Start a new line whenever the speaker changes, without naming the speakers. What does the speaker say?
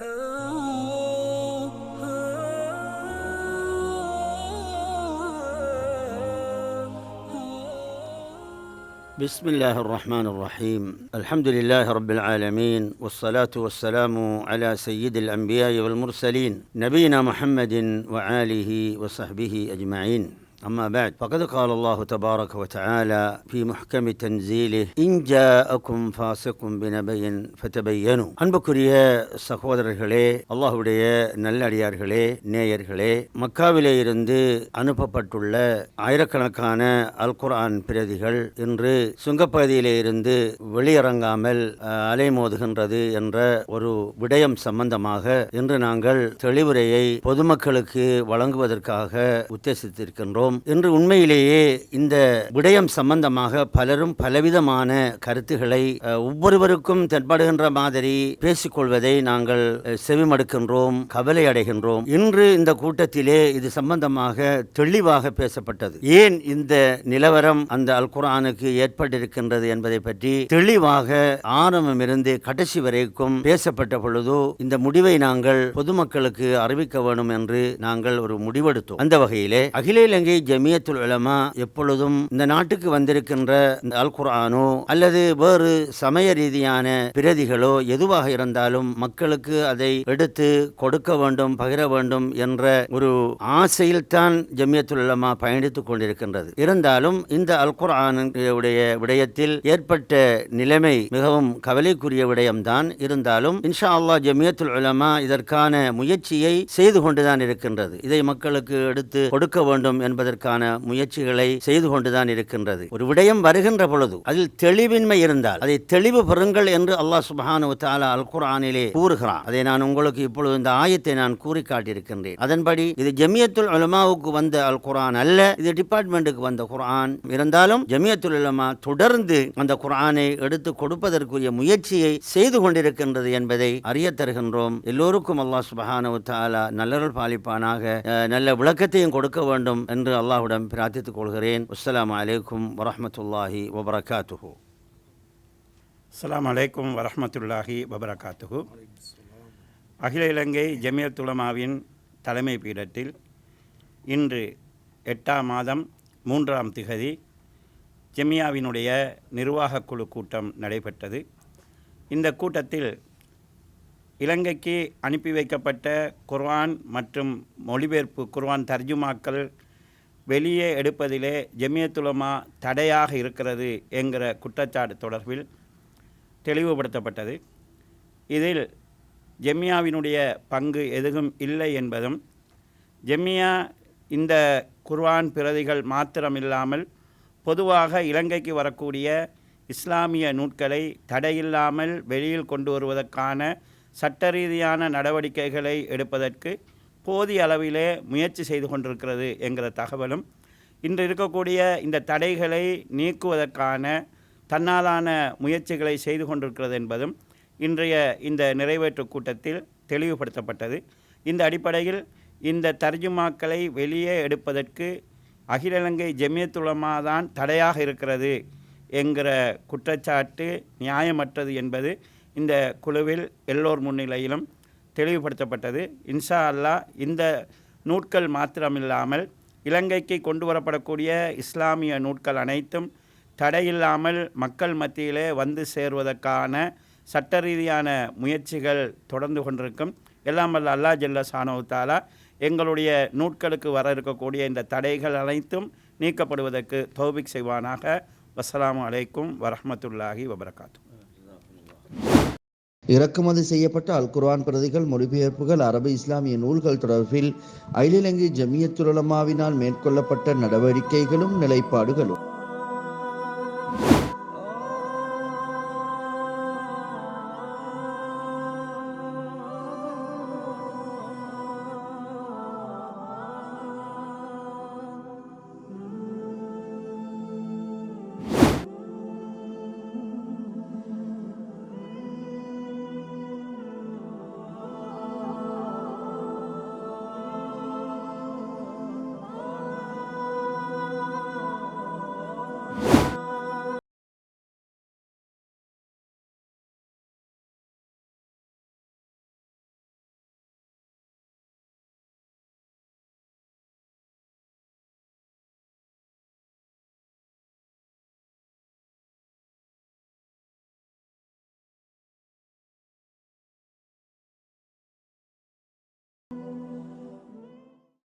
بسم الله الرحمن الرحيم. الحمد لله رب العالمين والصلاة والسلام على سيد الأنبياء والمرسلين نبينا محمد وآله وصحبه أجمعين. أما بعد فقد قال الله تبارك وتعالى في محكم تنزيله إن جاءكم فاسق بنبي فتبينوا அன்புக்குரிய சகோதரர்களே அல்லாஹுடைய நல்லடியார்களே நேயர்களே மக்காவிலே இருந்து அனுப்பப்பட்டுள்ள ஆயிரக்கணக்கான அல் குர்ஆன் பிரதிகள் இன்று சுங்கப்பகுதியிலே இருந்து வெளியிறங்காமல் அஹ், அலைமோதுகின்றது என்ற ஒரு விடயம் சம்பந்தமாக இன்று நாங்கள் தெளிவுரையை பொதுமக்களுக்கு வழங்குவதற்காக உத்தேசித்திருக்கின்றோம் என்று உண்மையிலேயே இந்த விடயம் சம்பந்தமாக பலரும் பலவிதமான கருத்துக்களை ஒவ்வொருவருக்கும் தென்படுகின்ற மாதிரி பேசிக்கொள்வதை நாங்கள் செவிமடுக்கின்றோம் கவலை அடைகின்றோம். இன்று இந்த கூட்டத்திலே இது சம்பந்தமாக தெளிவாக பேசப்பட்டது. ஏன் இந்த நிலவரம் அந்த அல் குரானுக்கு ஏற்பட்டிருக்கின்றது என்பதை பற்றி தெளிவாக ஆரம்பமிருந்து கடைசி வரைக்கும் பேசப்பட்ட பொழுது இந்த முடிவை நாங்கள் பொதுமக்களுக்கு அறிவிக்க வேண்டும் என்று நாங்கள் ஒரு முடிவெடுத்தோம். அந்த வகையிலே அகில இலங்கை ஜமியத்துல் உலமா எப்பொழுதும் இந்த நாட்டுக்கு வந்திருக்கின்ற இந்த அல் குர்ஆனோ அல்லது வேறு சமய ரீதியான பிரதிகளோ எதுவாக இருந்தாலும் மக்களுக்கு அதை எடுத்து கொடுக்க வேண்டும் பகிர வேண்டும் என்ற ஒரு ஆசையில் தான் ஜமியத்துல் உலமா பயணித்துக் கொண்டிருக்கின்றது. இருந்தாலும் இந்த அல்குர்ஆனுடைய விடயத்தில் ஏற்பட்ட நிலைமை மிகவும் கவலைக்குரிய விடயம்தான். இருந்தாலும் இன்ஷா அல்லாஹ் ஜமியத்துல் உலமா இதற்கான முயற்சியை செய்து கொண்டுதான் இருக்கின்றது. இதை மக்களுக்கு எடுத்து கொடுக்க வேண்டும் செய்வதற்கான முயற்சிகளை செய்து கொண்டுதான் இருக்கின்றது. ஒரு விடயம் வருகின்ற பொழுது அதில் தெளிவின்மை இருந்தால் அதை தெளிவு பெறுங்கள் என்று அல்லாஹ் சுப்ஹானஹு வ அல் குரானிலே கூறுகிறான். அதை நான் உங்களுக்கு இப்பொழுது இந்த ஆயத்தை நான் கூறி காட்டியிருக்கின்றேன். அதன்படி இது ஜமியத்துல் அலுமாவுக்கு வந்த அல் குரான் அல்ல இது டிபார்ட்மெண்ட்டுக்கு வந்த குரான் இருந்தாலும் ஜமியத்துல் அலுமா தொடர்ந்து அந்த குரானை எடுத்து கொடுப்பதற்குரிய முயற்சியை செய்து கொண்டிருக்கின்றது என்பதை அறிய தருகின்றோம். எல்லோருக்கும் அல்லாஹ் சுப்ஹானஹு வ நல்லருள் பாலிப்பானாக நல்ல விளக்கத்தையும் கொடுக்க வேண்டும் என்று அல்லாஹுடன் பிரார்த்தித்துக் கொள்கிறேன். அஸ்லாம் அலைக்கும் வரமத்துல்லாஹி வபரகாத்துஹு.
அஸ்லாம் அலைக்கும் வரஹ்மத்துல்லாஹி வபரகாத்துஹு. அகில இலங்கை ஜமியத் உலமாவின் தலைமை பீடத்தில் இன்று எட்டாம் மாதம் மூன்றாம் திகதி ஜெமியாவினுடைய நிர்வாக குழு கூட்டம் நடைபெற்றது. இந்த கூட்டத்தில் இலங்கைக்கு அனுப்பி வைக்கப்பட்ட குர்வான் மற்றும் மொழிபெயர்ப்பு குர்வான் தர்ஜுமாக்கள் வெளியே எடுப்பதிலே ஜெமியத்துலமா தடையாக இருக்கிறது என்கிற குற்றச்சாட்டு தொடர்பில் தெளிவுபடுத்தப்பட்டது. இதில் ஜெமியாவினுடைய பங்கு எதுவும் இல்லை என்பதும் ஜெமியா இந்த குர்வான் பிரதிகள் மாத்திரமில்லாமல் பொதுவாக இலங்கைக்கு வரக்கூடிய இஸ்லாமிய நூட்களை தடையில்லாமல் வெளியில் கொண்டு வருவதற்கான சட்ட ரீதியான நடவடிக்கைகளை எடுப்பதற்கு போதிய அளவிலே முயற்சி செய்து கொண்டிருக்கிறது என்கிற தகவலும் இன்று இருக்கக்கூடிய இந்த தடைகளை நீக்குவதற்கான தன்னாலான முயற்சிகளை செய்து கொண்டிருக்கிறது என்பதும் இன்றைய இந்த நிறைவேற்று கூட்டத்தில் தெளிவுபடுத்தப்பட்டது. இந்த அடிப்படையில் இந்த தர்ஜுமாக்களை வெளியே எடுப்பதற்கு அகில இலங்கை ஜெமியத்துலமா தான் தடையாக இருக்கிறது என்கிற குற்றச்சாட்டு நியாயமற்றது என்பது இந்த குழுவில் எல்லோர் முன்னிலையிலும் தெளிவுபடுத்தப்பட்டது. இன்ஷா அல்லாஹ் இந்த நூட்கள் மாத்திரமில்லாமல் இலங்கைக்கு கொண்டு வரப்படக்கூடிய இஸ்லாமிய நூட்கள் அனைத்தும் தடையில்லாமல் மக்கள் மத்தியிலே வந்து சேர்வதற்கான சட்ட ரீதியான முயற்சிகள் தொடர்ந்து கொண்டிருக்கும். எல்லாம் வல்ல அல்லா ஜெல்ல சானவு எங்களுடைய நூட்களுக்கு வர இருக்கக்கூடிய இந்த தடைகள் அனைத்தும் நீக்கப்படுவதற்கு தௌபிக் செய்வானாக. வசலாம் அலைக்கும் வரமத்துல்லாஹி வபரகாத்தூ
இறக்குமதி செய்யப்பட்ட அல் குர்ஆன் பிரதிகள் மொழிபெயர்ப்புகள் அரபு இஸ்லாமிய நூல்கள் தொடர்பில் அகில இலங்கை ஜமியத்துலமாவினால் மேற்கொள்ளப்பட்ட நடவடிக்கைகளும் நிலைப்பாடுகளும்.